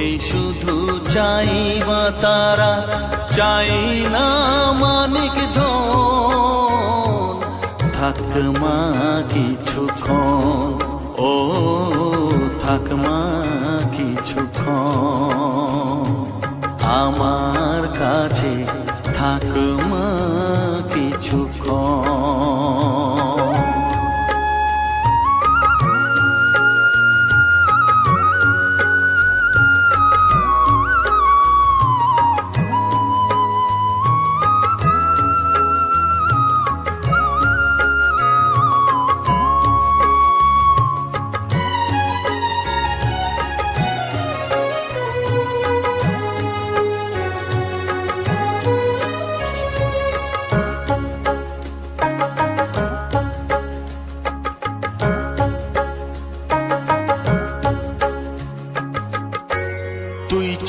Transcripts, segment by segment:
তোকেই শুধু চাইবা তারা চাই না মানিক থাক মা কিছুক্ষণ ও থাক মা কিছুক্ষণ আমার কাছে থাক মা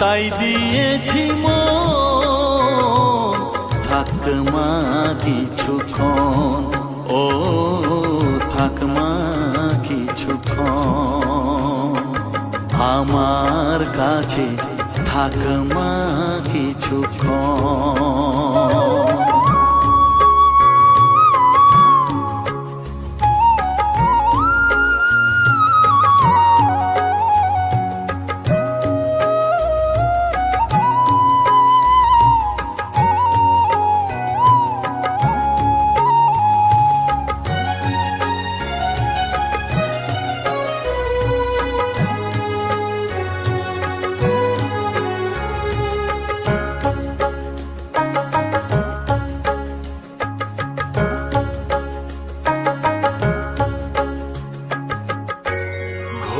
তাই দিয়েছি মন। মা কিছুক্ষণ ও থাক মা কিছুক্ষণ আমার কাছে থাকমা কিছুক্ষণ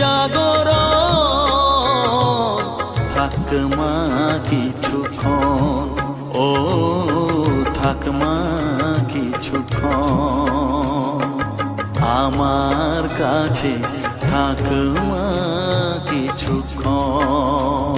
তুই জাগর থাক মা কিছুক্ষণ ও থাকমা কিছুক্ষণ আমার কাছে থাকমা কিছু কিছুক্ষণ